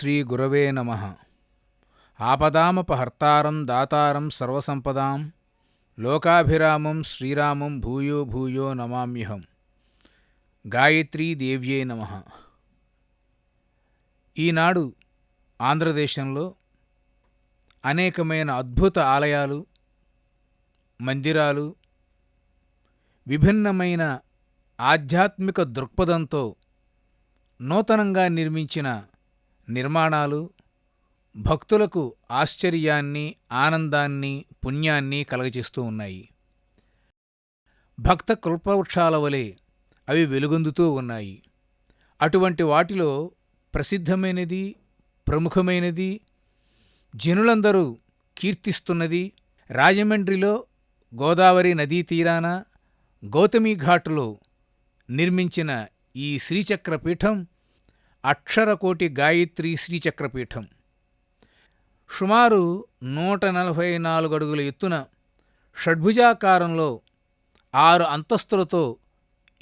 శ్రీ గురవే నమ. ఆపదామపహర్తారం దాతారం సర్వసంపదాం. లోకాభిరామం శ్రీరామం భూయో భూయో నమామ్యహం. గాయత్రీ దేవ్యే నమ. ఈనాడు ఆంధ్రదేశంలో అనేకమైన అద్భుత ఆలయాలు మందిరాలు విభిన్నమైన ఆధ్యాత్మిక దృక్పథంతో నూతనంగా నిర్మించిన నిర్మాణాలు భక్తులకు ఆశ్చర్యాన్ని ఆనందాన్ని పుణ్యాన్ని కలగచేస్తూ ఉన్నాయి. భక్త కల్పవృక్షాల వలె అవి వెలుగొందుతూ ఉన్నాయి. అటువంటి వాటిలో ప్రసిద్ధమైనది ప్రముఖమైనది జనులందరూ కీర్తిస్తున్నది రాజమండ్రిలో గోదావరి నదీ తీరాన గౌతమి ఘాటులో నిర్మించిన ఈ శ్రీచక్రపీఠం అక్షరకోటి గాయత్రి శ్రీచక్రపీఠం. సుమారు నూట నలభై నాలుగు అడుగుల ఎత్తున షడ్భుజాకారంలో ఆరు అంతస్తులతో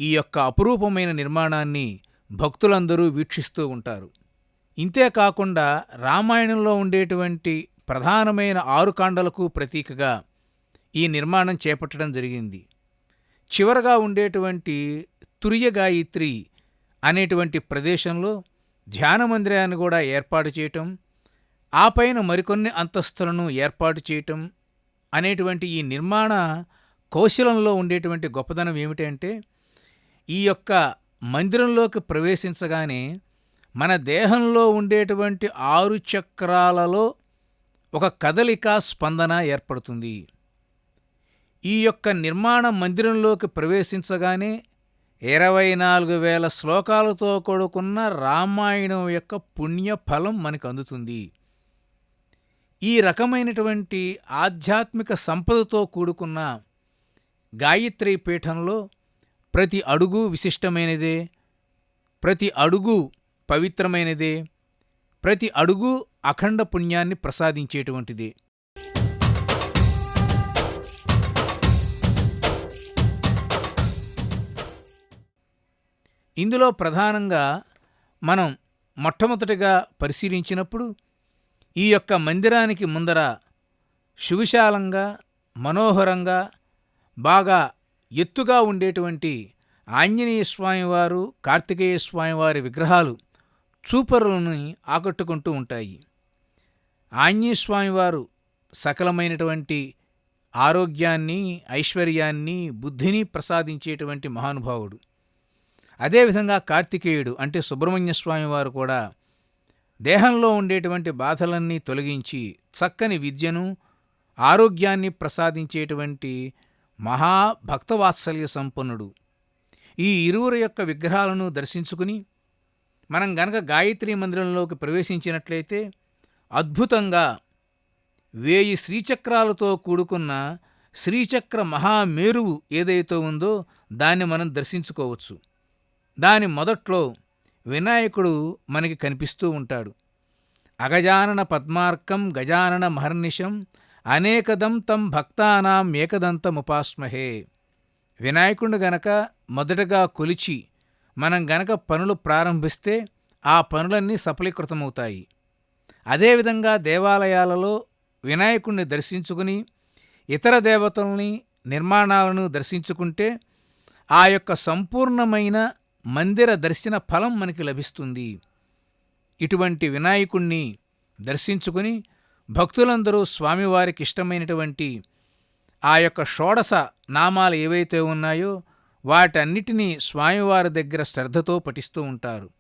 ఈ యొక్క అపురూపమైన నిర్మాణాన్ని భక్తులందరూ వీక్షిస్తూ ఉంటారు. ఇంతేకాకుండా రామాయణంలో ఉండేటువంటి ప్రధానమైన ఆరు కాండలకు ప్రతీకగా ఈ నిర్మాణం చేపట్టడం జరిగింది. చివరగా ఉండేటువంటి తురియ గాయత్రి అనేటువంటి ప్రదేశంలో ధ్యాన మందిరాన్ని కూడా ఏర్పాటు చేయటం ఆ పైన మరికొన్ని అంతస్తులను ఏర్పాటు చేయటం అనేటువంటి ఈ నిర్మాణ కౌశలంలో ఉండేటువంటి గొప్పదనం ఏమిటంటే ఈ యొక్క మందిరంలోకి ప్రవేశించగానే మన దేహంలో ఉండేటువంటి ఆరు చక్రాలలో ఒక కదలిక స్పందన ఏర్పడుతుంది. ఈ యొక్క నిర్మాణ మందిరంలోకి ప్రవేశించగానే ఇరవై నాలుగు వేల శ్లోకాలతో కూడుకున్న రామాయణం యొక్క పుణ్యఫలం మనకు అందుతుంది ఈ రకమైనటువంటి ఆధ్యాత్మిక సంపదతో కూడుకున్న గాయత్రి పీఠంలో ప్రతి అడుగు విశిష్టమైనదే ప్రతి అడుగు పవిత్రమైనదే ప్రతి అడుగు అఖండ పుణ్యాన్ని ప్రసాదించేటువంటిదే. ఇందులో ప్రధానంగా మనం మొట్టమొదటిగా పరిశీలించినప్పుడు ఈ యొక్క మందిరానికి ముందర సువిశాలంగా మనోహరంగా బాగా ఎత్తుగా ఉండేటువంటి ఆంజనేయ స్వామివారు కార్తికేయ స్వామివారి విగ్రహాలు చూపరులను ఆకట్టుకుంటూ ఉంటాయి. ఆంజనేయ స్వామివారు సకలమైనటువంటి ఆరోగ్యాన్ని ఐశ్వర్యాన్ని బుద్ధిని ప్రసాదించేటువంటి మహానుభావుడు. అదేవిధంగా కార్తికేయుడు అంటే సుబ్రహ్మణ్య స్వామి వారు కూడా దేహంలో ఉండేటువంటి బాధలన్నీ తొలగించి చక్కని విద్యను ఆరోగ్యాన్ని ప్రసాదించేటువంటి మహాభక్తవాత్సల్య సంపన్నుడు. ఈ ఇరువురు యొక్క విగ్రహాలను దర్శించుకుని మనం గనక గాయత్రి మందిరంలోకి ప్రవేశించినట్లయితే అద్భుతంగా వేయి శ్రీచక్రాలతో కూడుకున్న శ్రీచక్ర మహామేరువు ఏదైతే ఉందో దాన్ని మనం దర్శించుకోవచ్చు. దాని మొదట్లో వినాయకుడు మనకి కనిపిస్తూ ఉంటాడు. అగజానన పద్మార్కం గజానన మహర్నిశం అనేకదం తం భక్తానాం ఏకదంతముపాస్మహే వినాయకుడు గనక మొదటగా కొలిచి మనం గనక పనులు ప్రారంభిస్తే ఆ పనులన్నీ సఫలీకృతమవుతాయి. అదేవిధంగా దేవాలయాలలో వినాయకుణ్ణి దర్శించుకుని ఇతర దేవతల్ని నిర్మాణాలను దర్శించుకుంటే ఆ యొక్క సంపూర్ణమైన మందిర దర్శన ఫలం మనకి లభిస్తుంది. ఇటువంటి వినాయకుణ్ణి దర్శించుకుని భక్తులందరూ స్వామివారికి ఇష్టమైనటువంటి ఆ యొక్క షోడశ నామాలు ఏవైతే ఉన్నాయో వాటన్నిటినీ స్వామివారి దగ్గర శ్రద్ధతో పఠిస్తూ ఉంటారు.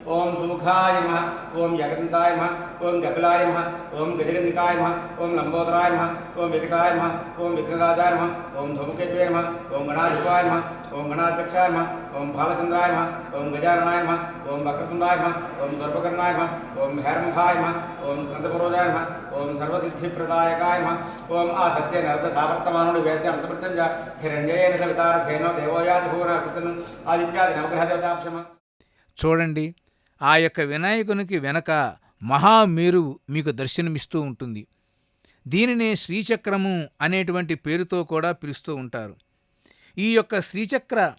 ఓం సుముఖాయ నమ ఓం జగదంతాయ నమ ఓం గపిలాయ నమ ఓం గజగంధికాయ నమ ఓం లంబోదరాయ నమ ఓం వికటాయ నమ ఓం విఘ్నరాజాయ నమ ఓం ధూమకేతువే నమ ఓం గణాధిపాయ నమ ఓం గణాధ్యక్షాయ నమ ఓం బాలచంద్రాయ నమ ఓం గజాననాయ నమ ఓం వక్రతుండాయ నమ ఓం గర్భకర్ణాయ నమ ఓం హేరంభాయ నమ ఓం స్కందపురోజాయ నమ ఓం సర్వసిద్ధిప్రదాయకాయ నమ ఓం ఆ సత్య నరత సావర్తమానుడు వేసే అమృతప్రత్యంజ హిరణ్యయేన సవితారథేనో దేవోయాది భువన ప్రసన్నం ఆదిత్యాది నవగ్రహ దేవతాభ్యమ చూడండి ఆ యొక్క వినాయకునికి వెనక మహామేరువు మీకు దర్శనమిస్తూ ఉంటుంది. దీనినే శ్రీచక్రము అనేటువంటి పేరుతో కూడా పిలుస్తూ ఉంటారు. ఈ యొక్క శ్రీచక్ర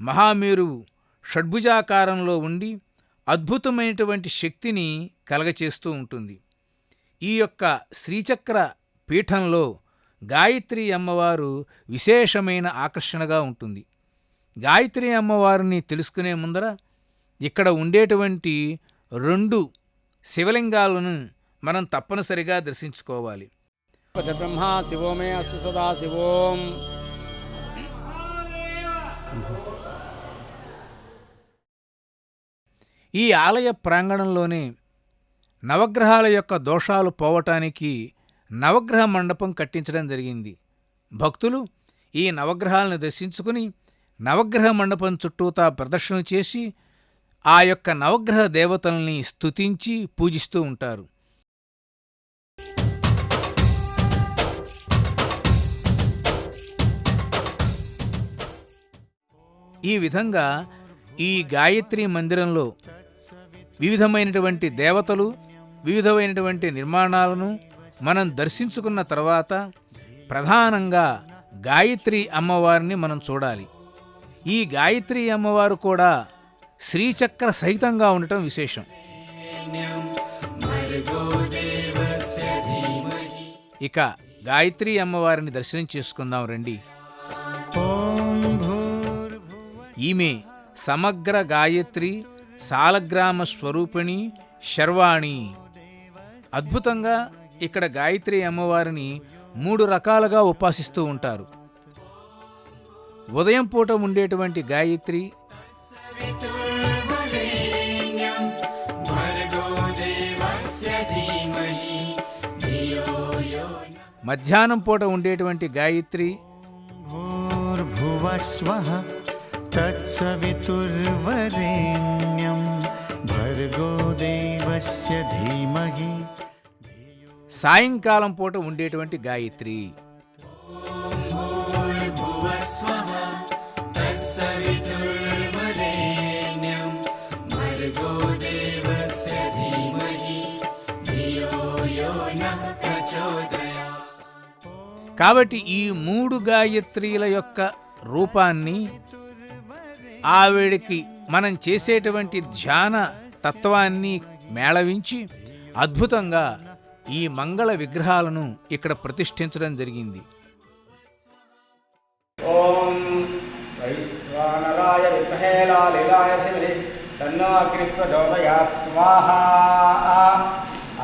మహామేరువు షడ్భుజాకారంలో ఉండి అద్భుతమైనటువంటి శక్తిని కలగచేస్తూ ఉంటుంది. ఈ యొక్క శ్రీచక్ర పీఠంలో గాయత్రి అమ్మవారు విశేషమైన ఆకర్షణగా ఉంటుంది. గాయత్రి అమ్మవారిని తెలుసుకునే ముందర ఇక్కడ ఉండేటువంటి రెండు శివలింగాలను మనం తప్పనిసరిగా దర్శించుకోవాలి. బ్రహ్మ శివో మే అస్సు సదా శివోం. ఈ ఆలయ ప్రాంగణంలోనే నవగ్రహాల యొక్క దోషాలు పోవటానికి నవగ్రహ మండపం కట్టించడం జరిగింది. భక్తులు ఈ నవగ్రహాలను దర్శించుకుని నవగ్రహ మండపం చుట్టూతా ప్రదర్శన చేసి ఆ యొక్క నవగ్రహ దేవతల్ని స్తుతించి పూజిస్తూ ఉంటారు. ఈ విధంగా ఈ గాయత్రి మందిరంలో వివిధమైనటువంటి దేవతలు వివిధమైనటువంటి నిర్మాణాలను మనం దర్శించుకున్న తర్వాత ప్రధానంగా గాయత్రి అమ్మవారిని మనం చూడాలి. ఈ గాయత్రి అమ్మవారు కూడా శ్రీచక్ర సహితంగా ఉండటం విశేషం. ఇక గాయత్రి అమ్మవారిని దర్శనం చేసుకుందాం రండి. ఈమె సమగ్ర గాయత్రి సాలగ్రామ స్వరూపిణి శర్వాణి. అద్భుతంగా ఇక్కడ గాయత్రి అమ్మవారిని మూడు రకాలుగా ఉపాసిస్తూ ఉంటారు. ఉదయం పూట ఉండేటువంటి గాయత్రి మధ్యాహ్నం పూట ఉండేటువంటి గాయత్రి. సాయంకాలం పూట ఉండేటువంటి గాయత్రి. కాబట్టి ఈ మూడు గాయత్రీల యొక్క రూపాన్ని ఆవిడికి మనం చేసేటువంటి ధ్యాన తత్వాన్ని మేళవించి అద్భుతంగా ఈ మంగళ విగ్రహాలను ఇక్కడ ప్రతిష్ఠించడం జరిగింది. ఓం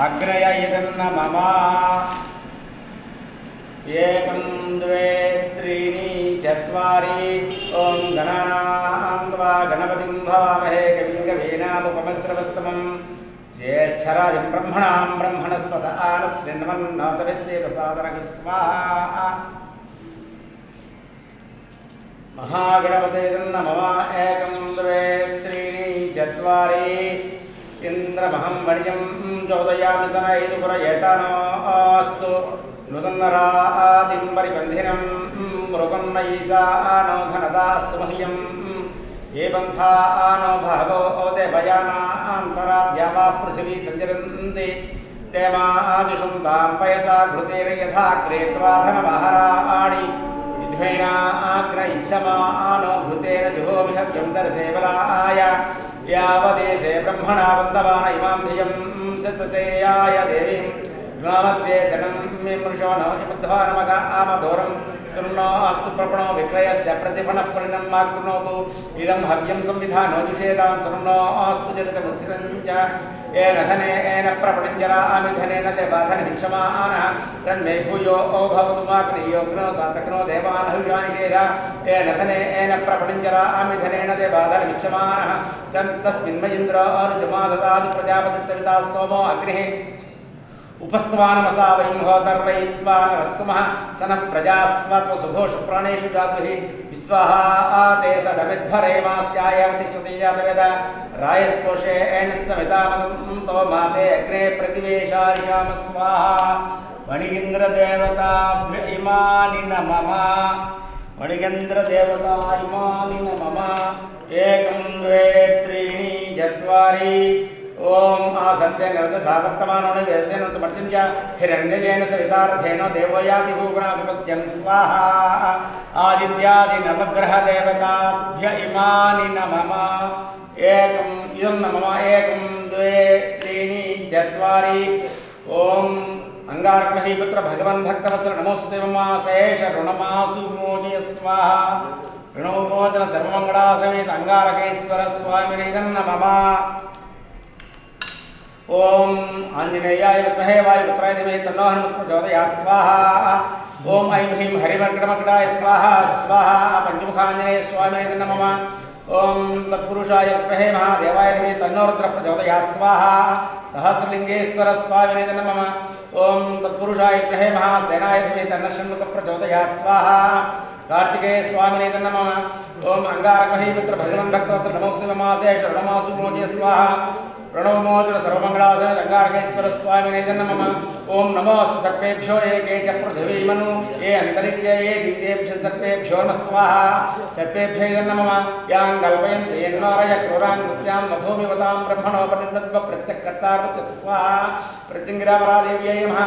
అగ్రయ ఇదన్న మమా. एकं द्वे त्रीणि चत्वारि ॐ गणानां त्वा गणपतिं भवामहे कविं कवीनामुपमस्रवस्तमं ज्येष्ठराजं ब्रह्मणां ब्रह्मणस्पत स्वाहा महागणपते नमः एकं द्वे त्रीणि चत्वारि इन्द्रमहं वणिजं चोदयामि स न इति पुरयेतनोऽस्तु नुतन्नरातिं परिबन्धिनं मृगन्न ईशानो धनदास्तु मह्यं ये पन्था नो भागो देवयानान्तराध्या वा पृथिवी सञ्चरन्ति ते माजुषं तां पयसा घृतेन यथा क्रेत्वा धनमहराणि विध्वैनाग्र इच्छमानो भूतेन जुहोमिहव्यं दर्शेबलाय यावदेशे ब्रह्मणा वन्दवान इमां धियं शतसेयाय రుణామధ్యే శనం మిమృషో నవమధ్వా నమక ఆమధోరం శృణో అస్తు ప్రపణో విక్రయశ్చ ప్రతిఫణ పరిణం మా కృణోతు ఇదం హవ్యం సంవిధానో దుషేదాం శృణో అస్తు జనిత బుద్ధిదం చ ఏన ధనే ఏన ప్రపణంజరా ఆమిధనేన తే బాధన విక్షమాన తన్మే భూయో ఓ భవతు మాగ్నేయోగ్నో సాతగ్నో దేవాన్ హవ్యానిషేద ఏన ధనే ఏన ప్రపణంజరా ఆమిధనేన తే బాధన విక్షమాన తన్ తస్మిన్మయింద్ర అరుజమా దదాదు ప్రజాపతి సవితా సోమో అగ్ని ఉపస్వానమసా వయం హోతర్వైస్వానరస్తుమః సనః ప్రజాస్వత్వ సుఘోష ప్రాణేషు జాగృహి విశ్వాహ ఆతే సదమిద్భరేమాశ్చాయావతిష్టతీయాతవేద రాయస్పోషే ఏణ సమితానంతో మాతే అగ్రే ప్రతివేశారిషామ స్వాహా మణిగింద్రదేవతాభ్య ఇమాని నమమ మణిగేంద్రదేవతా ఇమాని నమమ ఏకం ద్వే త్రీణి చత్వారి ఓం ఆ సంశయం కలదు సావర్తమానోని వేసేనంత మర్చించ హిరణ్యజైన సవితారథేనో దేవోయాది భూగుణాధిపస్యం స్వాహ ఆదిత్యాది నవగ్రహ దేవతాభ్య ఇమాని నమమ. ఏకం ఇదం నమమ ఏకం ద్వే త్రీణి చత్వారి. ఓం అంగారకమహీపుత్ర భగవన్ భక్తవత్సర నమోస్తే మమ శేష రుణమాసు మోచయ స్వాహ. రుణోమోచన సర్వమంగళాసమేత అంగారకేశ్వర స్వామి నమ ॐ आञ्जनेयाय विद्महे वायुपुत्राय धीमहि तन्नो हनुमत् प्रचोदयात् स्वाहा। ओम ऐं ह्रीं हरिमर्कटमकटाय स्वाहा। स्वाहा। पञ्चमुखाञ्जनेय स्वामिने नमः। ॐ तत्पुरुषाय विद्महे महादेवाय धीमहि तन्नो रुद्र प्रचोदयात् स्वाहा। सहस्रलिङ्गेश्वर स्वामिने नमः। ॐ तत्पुरुषाय विद्महे महासेनाय धीमहि तन्नः षण्मुख प्रचोदयात् स्वाहा। कार्तिकेय स्वामिने नमः। ॐ अङ्गारकमहि पुत्र भगवन् भक्तवत्सर नमोऽस्तु नमासे षण्मासु मोचय स्वाहा। प्रणवमोचन सर्वमङ्गलासन स्वामी स्वामिने नमः। ॐ नमोऽस्तु सर्पेभ्यो ये के च पृथिवीमनु ये अंतरिक्ष, ये दिव्येभ्यः सर्पेभ्यो नमः। स्वाहा। सर्पेभ्य इदं नमः। यां कल्पयन्ति यन्नारय क्रूरान् कृत्यां मधुमिवतां प्रत्यक्कर्ता प्रत्यक्कर्तार्पच स्वाहा। प्रत्यङ्गिरामरादेव्यै नमः।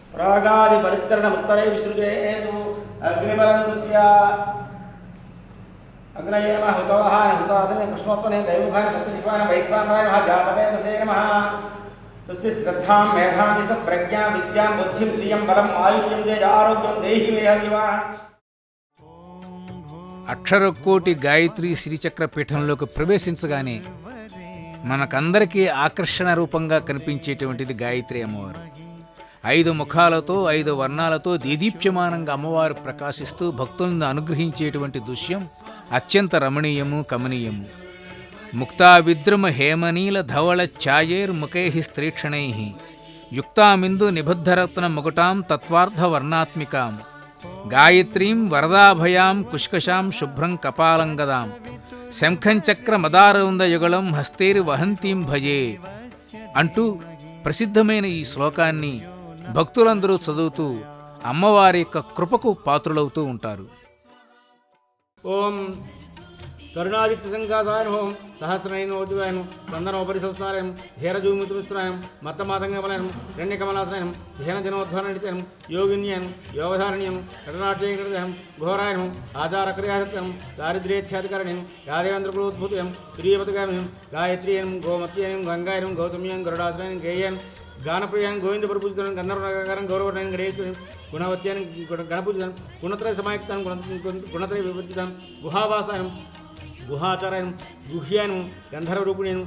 ప్రాగాది పరిస్తరణముత్తరే ఉత్తరే అగ్నిబలం కృత్యా అగ్నయేమ హుతవహాన హుతాసనే కృష్ణోత్పనే దైవభాన సత్యనిపాన వైశ్వానాయ నమ జాతవేదసే నమ స్వస్తి శ్రద్ధాం మేధాం దిశ ప్రజ్ఞా విద్యాం బుద్ధిం శ్రియం బలం ఆయుష్యం దేహ ఆరోగ్యం దేహి మే అక్షరకోటి గాయత్రి శ్రీచక్ర పీఠంలోకి ప్రవేశించగానే మనకందరికీ ఆకర్షణ రూపంగా కనిపించేటువంటిది గాయత్రి అమ్మవారు. ఐదు ముఖాలతో ఐదు వర్ణాలతో దీదీప్యమానంగా అమ్మవారు ప్రకాశిస్తూ భక్తులను అనుగ్రహించేటువంటి దృశ్యం అత్యంత రమణీయము కమనీయము. ముక్తా విద్రుమ హేమనీల ధవళ ఛాయేర్ముఖై స్త్రీక్షణై. యుక్తామిందు నిబద్ధరత్న ముకుటాం తత్వార్థవర్ణాత్మికాం గాయత్రీం వరదాభయాం కుష్కషాం శుభ్రం కపాలంగదాం. శంఖంచక్ర మదారవింద యుగళం వహంతీం భజే. అంటూ ప్రసిద్ధమైన ఈ శ్లోకాన్ని భక్తులందరూ చదువుతూ అమ్మవారి యొక్క కృపకు పాత్రులవుతూ ఉంటారు. ఓం కరుణాదిత్య హోం ఓం సహస్రనోద్వాయం సందనోపరి సంస్కారం ధీరజూమితుమిశ్రాయం మత్తమాతంగమలయం రణ్యకమలాసనం ధీనజనోద్ధారణిత్యం యోగిన్యం యోగధారణ్యం కటనాట్యం ఘోరాయనం ఆచారక్రియాసత్యం దారిద్ర్యేచ్ఛాధికరణ్యం యాదేవేంద్రకులోద్భుతం ప్రియపతగామ్యం గాయత్రీయం గోమత్యయం గంగాయం గౌతమ్యం గరుడాశ్రయం గేయం గానప్రియాన్ని గోవింద ప్రపూజితం గంధర్వనగరం గౌరవనాన్ని గణేశ్వరం గుణవత్యాన్ని గణపూజితం గుణత్రయ సమాయుక్తాన్ని గుణ గుణత్రయ విభజితం గుహావాసానం గుహాచారాయనం గుహ్యానం గంధర్వరూపిణ్యం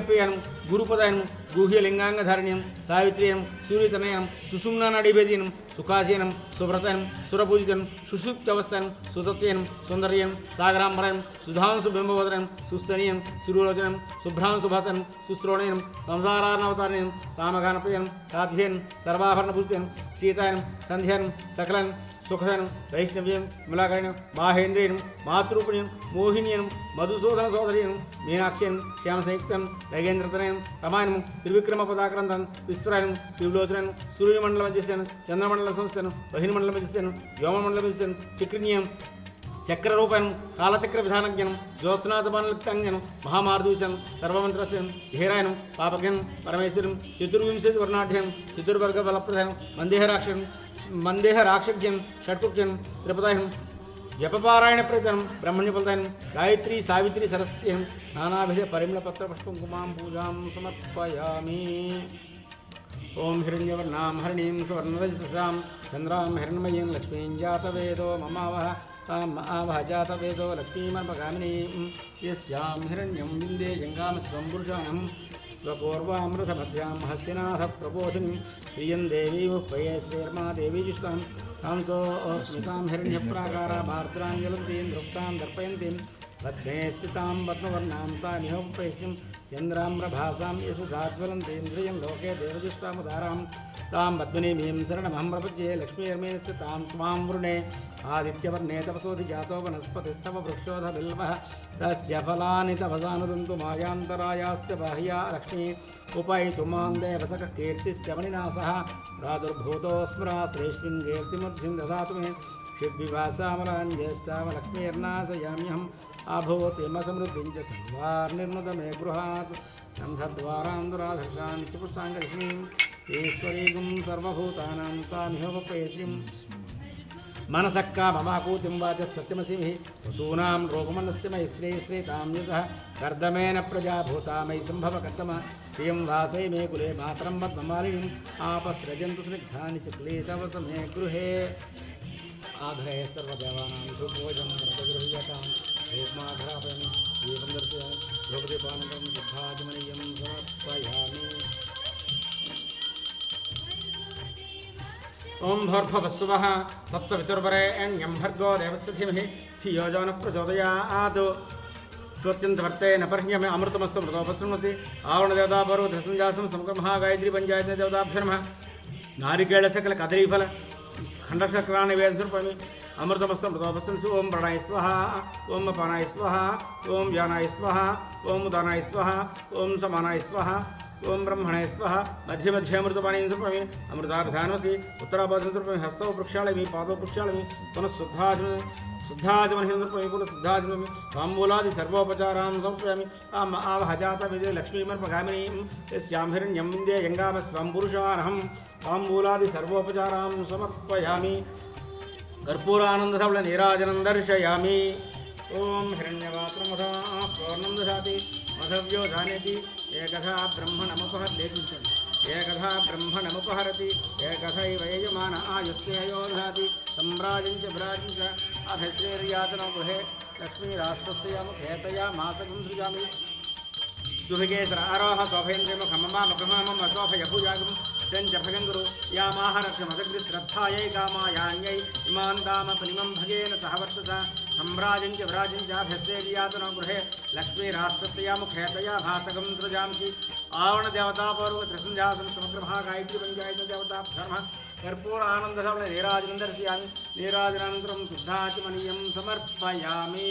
ప్రయాణం గురుపదాయనం గుహ్యలింగాంగధారణ్యం సావిత్ర్యనం సూర్యతనయం సుషుమ్నా నడిభేదీనం సుఖాసీనం సువ్రతనం సురపూజితం సుషుప్తవస్థనం సుతత్యనం సుందర్యం సాగరాంబరం సుధాంసు బింబవదనం సుస్తనీయం సురులోచనం శుభ్రాం సుభాసనం సుశ్రోణయం సంసారార్ణవతారణయం సామగానప్రియం సాధ్యం సర్వాభరణభూతం సీతాయనం సంధ్యానం సకలం సుఖదనం వైష్ణవ్యం ములాకరణం మాహేంద్రియనం మాతృపుణ్యం మోహిన్యం మధుసూదన సోదరీయం మీనాక్ష్యం శ్యామసంయుక్తం నగేంద్రతనయం రమాయణం త్రివిక్రమ పదాక్రంతం విస్తురాయనం త్రివిలోచనం సూర్యమండలం చేశాను చంద్రమండలం సంస్థను సంస్థానం బహిర్మండలం మధ్యస్థానం వ్యోమమండలం మధ్యస్థానం చక్ర చక్రరూపం కాలచక్ర విధానజ్ఞనం జ్యోత్స్నాథమానలిప్తాంజనం మహామార్దూషం సర్వమంత్రస్యం ధీరాయనం పాపజ్ఞం పరమేశ్వరం చతుర్వింశతి వర్ణాఢ్యం చతుర్వర్గ బలప్రధానం మందేహ రాక్షం మందేహ రాక్షజ్ఞం షట్కుక్షం త్రిపదాయం जपपारायण जपपारायणप्रतनं ब्रह्मण्यपलदानं गायत्री, सावित्री सरस्वत्यं नानाभिध परिमलपत्रपुष्पं कुमां पूजां समर्पयामि। ॐ हिरण्यवर्णां हरिणीं सुवर्णरजतसां चंद्रा हिरण्मयीं लक्ष्मी जातवेदो ममावः ताम् आवह जातवेदो लक्ष्मी मम कामिनी यस्यां हिरण्यं विंदे गङ्गामस्वं स्वंबुषाण स्वपूर्वामृतमध्यां हस्तिनाथप्रबोधिनीं श्रियं देवीमुः पये श्रीर्मा देवीजुष्टां हंसोऽस्मितां हिरण्यप्राकारा भार्द्रां ज्वलन्तीं नृप्तां दर्पयन्तीं पद्मे स्थितां पद्मवर्णां तामिहोपैश्रीं चन्द्राम्रभासां यशसा ज्वलन्तीं श्रियं लोके देवजुष्टामुदारां तां पद्मनीभिं शरणमहं प्रपज्ये लक्ष्मीर्मेणस्य तां त्वां वृणे आदित्यवर्णे तपसोऽधि जातो वनस्पतिस्तव वृक्षोधबिल्वः तस्य फलानि तपसानुदन्तु मायान्तरायाश्च बाह्या लक्ष्मी उपयितुमां देवसकः कीर्तिश्च मणिनासः प्रादुर्भूतो स्मरा श्रेष्ठिं कीर्तिमद्धिं ददातु मे क्षिद्विभासामलाञ्ज्येष्ठामलक्ष्मीर्नाशयाम्यहम् अभूतिमसमृद्धिं च सर्वार्निर्नुदमे गृहात् गन्धद्वारां दुराधर्षां च पुष्टाङ्गलक्ष्मीं ईश्वरीगुं सर्वभूतानां तामिहोपयसिं मनसक्का ममाकूतिं वाच सत्यमसिमिः वसूना रोगमनस्य मयि श्री श्रीतां कर्दमेन प्रजा भूता मयि सम्भवकर्तम श्रियं वासय मे कुले मातरं मद्ममालिनीम् आपसृजन्तु स्निग्धानि चिक्ले तव समे गृहे। आग्रहे ఓం భోర్భవస్సువః తత్సవితుర్వరేణ్యం భర్గో దేవस्य ధీమహి ధియో యో నః ప్రచోదయాత్ స్వత్యంతవర్తే నపర్హ్యమే అమృతమస్తు మృతోపశృణసి ఆవరణదేవతాపరో ధసంజాసం సమగ్రమః గాయత్రి పంచాయతీ దేవతాభ్యర్మ నారికేళ సకల కదలీఫల ఖండశక్రాన్ని వేదృపమి అమృతమస్తం మృతోపశంసు ఓం ప్రణాయ స్వహ ఓం అపానాయ స్వహ ఓం వ్యానాయ స్వహ ఓం ఉదానాయ స్వహ ओम ब्रह्मणे स्व मध्य मध्य अमृतपाणी सुप्रमी अमृताभिधानमसी। उत्तरापासन सुप्रमी हस्तौ प्रक्षालयमी, पादौ प्रक्षालयमी, पुनः शुद्धाचमन शुद्धाचमनहिंद्रपमी पुनः शुद्धाचमनमी ताम्बूलादि सर्वोपचारां समर्पयामि। आम आवह जातमिदे लक्ष्मीमर्पगामिनीं यस्यां हिरण्यं विन्दे गङ्गाम स्वं पुरुषानहं ताम्बूलादि सर्वोपचारां समर्पयामि। कर्पूरानन्दसफलनीराजनं दर्शयामि। ॐ हिरण्यपात्रमथा पूर्णं दशाति वासव्यो जानेति एकधा ब्रह्मणमुपह लेखिञ्चन्ति एकधा ब्रह्मणमुपहरति, एकथैव यजमान आयुष्ययोधाति सम्राजञ्च विराजञ्च अभश्रेर्यातनो गृहे लक्ष्मीराष्ट्रस्य यमुखेतया मासगुंसृजामि सुभिगेतर आरोह शोभेन्द्रिमुखममामकममशोभयभुजागम् అధశ్రీర్యాతన గృహే లక్ష్మీరాష్ట్రస్య శ్రద్ధాయై కామాయాన్యై ఇమాన్ దామపనిమం భగేన సహ వర్తస సమ్రాజం చ వ్రాజం చాభ్యస్యేయాతన గృహే లక్ష్మీరాష్ట్రస్య ముఖేతయా భాసకం సృజాంసి ఆవణ దేవతాపూర్వ త్రిసంధ్యాసన సమగ్ర గాయత్రి పంచాయత దేవతా ధర్మ కర్పూర ఆనందసవళ నీరాజనం దర్శయామి నీరాజనంతరం శుద్ధాచమనీయం సమర్పయామి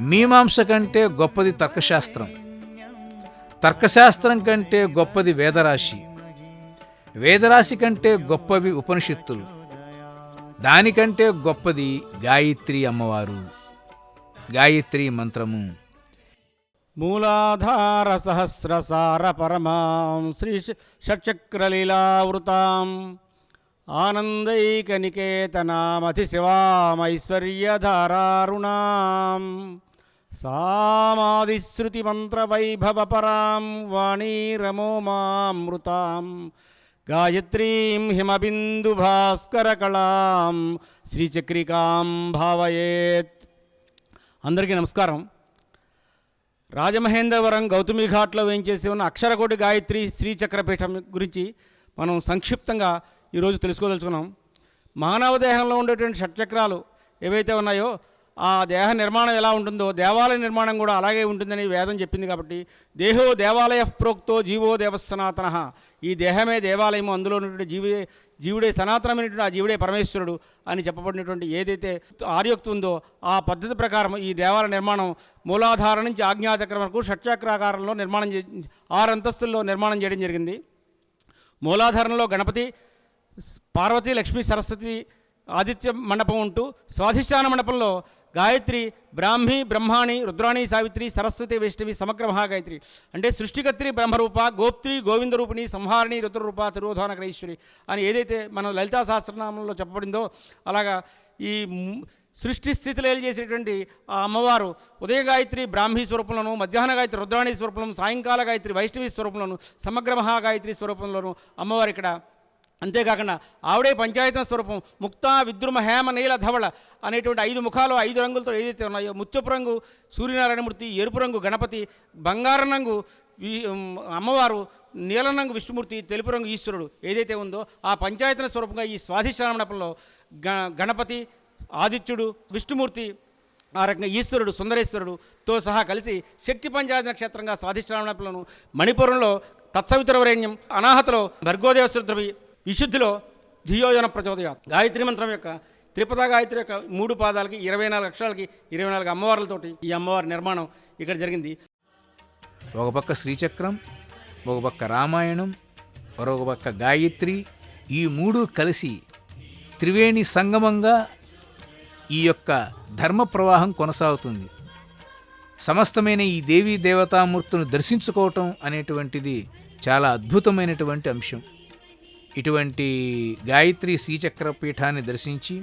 మీమాంస కంటే గొప్పది తర్కశాస్త్రం. తర్కశాస్త్రం కంటే గొప్పది వేదరాశి. వేదరాశి కంటే గొప్పవి ఉపనిషత్తులు. దానికంటే గొప్పది గాయత్రి అమ్మవారు. గాయత్రి మంత్రము. మూలాధార సహస్రసార పరమాం శ్రీ షట్చక్రలీలావృతాం. ఆనందైకనికేతనామతి శివామైశ్వర్యధారారుణాం. సామాదిశ్రుతిమంత్రవైభవపరాం వాణీరమో మామృతాం గాయత్రీం హిమబిందుభాస్కరకళాం. శ్రీచక్రికాం భావయేత్. అందరికీ నమస్కారం. రాజమహేంద్రవరం గౌతమి ఘాట్లో వేయించేసి ఉన్న అక్షరకోటి గాయత్రి శ్రీచక్రపీఠం గురించి మనం సంక్షిప్తంగా ఈరోజు తెలుసుకోదలుచుకున్నాం. మానవ దేహంలో ఉండేటువంటి షట్చక్రాలు ఏవైతే ఉన్నాయో ఆ దేహ నిర్మాణం ఎలా ఉంటుందో దేవాలయ నిర్మాణం కూడా అలాగే ఉంటుందని వేదం చెప్పింది కాబట్టి దేహో దేవాలయ ప్రోక్తో జీవో దేవ ఈ దేహమే దేవాలయము అందులో ఉన్నటువంటి జీవే జీవుడే సనాతనమైనటువంటి ఆ జీవుడే పరమేశ్వరుడు అని చెప్పబడినటువంటి ఏదైతే ఆర్యోక్తి ఉందో ఆ పద్ధతి ప్రకారం ఈ దేవాలయ నిర్మాణం మూలాధార నుంచి ఆజ్ఞాచక్రం వరకు షట్చక్రాకారంలో నిర్మాణం ఆరు అంతస్తుల్లో నిర్మాణం చేయడం జరిగింది. మూలాధారంలో గణపతి పార్వతి లక్ష్మీ సరస్వతి ఆదిత్య మండపం ఉంటూ స్వాధిష్టాన మండపంలో గాయత్రి బ్రాహ్మి బ్రహ్మాణి రుద్రాణి సావిత్రి సరస్వతి వైష్ణవి సమగ్ర మహాగాయత్రి. అంటే సృష్టికత్రి బ్రహ్మరూప గోప్త్రి గోవిందరూపిణి సంహారిణి రుద్రరూప తిరోధాన గ్రహేశ్వరి అని ఏదైతే మన లలితా సహస్రనామంలో చెప్పబడిందో అలాగా ఈ సృష్టి స్థితిలో చేసేటువంటి ఆ అమ్మవారు ఉదయ గాయత్రి బ్రాహ్మీ స్వరూపంలోను మధ్యాహ్న గాయత్రి రుద్రాణి స్వరూపంలోను సాయంకాల గాయత్రి వైష్ణవి స్వరూపంలోను సమగ్ర మహాగాయత్రి స్వరూపంలోను అమ్మవారు ఇక్కడ అంతేకాకుండా ఆవిడే పంచాయతన స్వరూపం ముక్త విద్రుమ హేమ నీల ధవళ అనేటువంటి ఐదు ముఖాలు ఐదు రంగులతో ఏదైతే ఉన్నాయో ముత్యపు రంగు సూర్యనారాయణమూర్తి ఎరుపు రంగు గణపతి బంగారం రంగు అమ్మవారు నీలం రంగు విష్ణుమూర్తి తెలుపు రంగు ఈశ్వరుడు ఏదైతే ఉందో ఆ పంచాయతన స్వరూపంగా ఈ స్వాధిష్టాన గ గణపతి ఆదిత్యుడు విష్ణుమూర్తి ఆ రకంగా ఈశ్వరుడు సుందరేశ్వరుడుతో సహా కలిసి శక్తి పంచాయతీ నక్షత్రంగా స్వాధిష్టానపులను మణిపురంలో తత్సవితరవరేణ్యం అనాహతలో భర్గోదేవ భర్గోదేవశ్రుద్రవి విశుద్ధిలో ధియోజన ప్రచోదయాత్. గాయత్రి మంత్రం యొక్క త్రిపద గాయత్రి యొక్క మూడు పాదాలకి ఇరవై నాలుగు అక్షరాలకి ఇరవై నాలుగు అమ్మవార్లతోటి ఈ అమ్మవారి నిర్మాణం ఇక్కడ జరిగింది. ఒక పక్క శ్రీచక్రం ఒక పక్క రామాయణం మరొక పక్క గాయత్రి ఈ మూడు కలిసి త్రివేణి సంగమంగా ఈ యొక్క ధర్మ ప్రవాహం కొనసాగుతుంది. సమస్తమైన ఈ దేవీ దేవతామూర్తులను దర్శించుకోవటం అనేటువంటిది చాలా అద్భుతమైనటువంటి అంశం. ఇటువంటి గాయత్రి శ్రీచక్ర పీఠాన్ని దర్శించి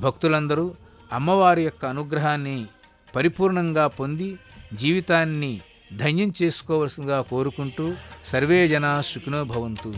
భక్తులందరూ అమ్మవారి యొక్క అనుగ్రహాన్ని పరిపూర్ణంగా పొంది జీవితాన్ని ధన్యం చేసుకోవలసిందిగా కోరుకుంటూ సర్వే జనా సుఖినో భవంతు.